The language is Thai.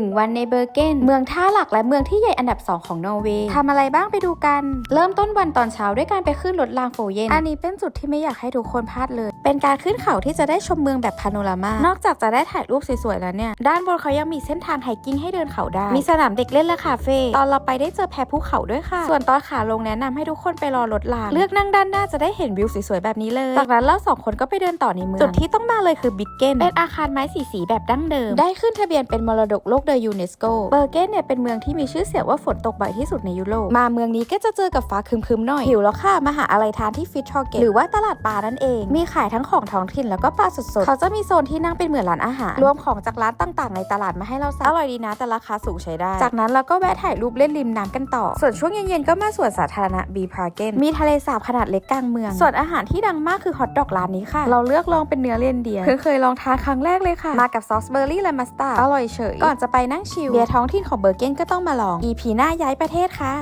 1 วันในเบอร์เกนเมืองท่าหลักและเมืองที่ใหญ่อันดับ 2 ของนอร์เวย์ทำอะไรบ้างไปดูกัน เริ่มต้นวันตอนเช้าด้วยการไปขึ้นรถรางโฟเยนอันนี้เป็นจุดที่ไม่อยากให้ทุกคนพลาดเลย เป็นการขึ้นเขาที่จะได้ชมเมืองแบบพาโนรามานอกจากจะได้ถ่ายรูปสวยๆแล้วเนี่ย ด้านบนเขายังมีเส้นทางไฮกิ้งให้เดินเขาได้ มีสนามเด็กเล่นและคาเฟ่ตอนเราไปได้เจอแพภูเขาด้วยค่ะ ส่วนตอนขาลงแนะนำให้ทุกคนไปรอรถรางเลือกนั่งด้านหน้าจะได้เห็นวิวสวยๆแบบนี้เลยจากนั้นเราสองคนก็ไปเดินต่อในเมืองจุดที่ต้องมาเลยคือบิกเกนเป็นอาคารไม้สีสีๆแบบดั้งเดิม ได้ขึ้นทะเบียนเป็นมรดกโลกโดยยูเนสโกเบอร์เกนเนี่ยเป็นเมืองที่มีชื่อเสียงว่าฝนตกบ่อยที่สุดในยุโรป มาเมืองนี้ก็จะเจอกับฟ้าคึมๆหน่อยหิวแล้วค่ะ มาหาอะไรทานที่ฟิชชอเกตหรือว่าตลาดปลานั่นเอง มีขายทั้งของท้องถิ่นแล้วก็ปลาสดๆ เขาจะมีโซนที่นั่งเป็นเหมือนร้านอาหาร รวมของจากร้านต่างๆ ในตลาดมาให้เราสั่งอร่อยดีนะแต่ราคาสูงใช้ได้ จากนั้นเราก็แวะถ่ายรูปเล่นริมน้ำกันต่อ ส่วนช่วงเย็นๆก็มาสวนสาธารณะบีพาร์เกนมีทะเลสาบขนาดเล็กกลางเมือง ส่วนอาหารที่ดังมากคือฮอทดอกร้านนี้ค่ะ เราเลือกลองเป็นเนื้อเรนเดียร์เพิ่งเคยลองทานครั้งแรกเลยค่ะ มากับซอสเบอร์รี่และมัสตาร์ดอร่อยเฉยก่อนจะไปนั่งชิลเบียร์ท้องถิ่นของเบอร์เกนก็ต้องมาลอง EP หน้าย้ายประเทศค่ะ